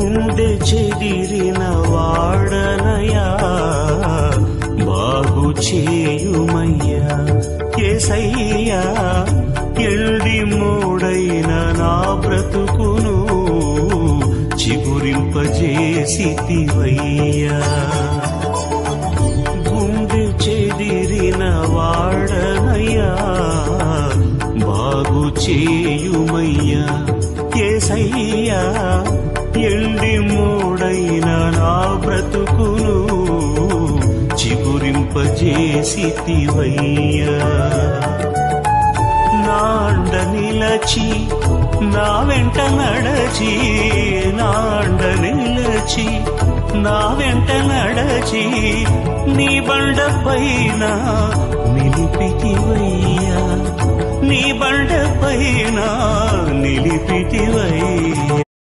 గుండె చెదిరిన వాడనయా? బాగు చేయుమయ్యా ఏసయ్యా ఎల్డి మూడైన నా బ్రతుకును చిగురింపజేసితివయ్యా. గుండె చెదిరిన వాడనయ్యా బాగు చేయుమయ్యా ఏసయ్యా ఎండి బ్రతుకును చిగురింపజేసితివయ్యా. నాండ నిలచి నా వెంట నడచి నాండ నిలచి నా వెంట నడచి నీ బండ పైన నిలిపితివయ్యా. నీ బండ పైన నిలిపితివయ్యా.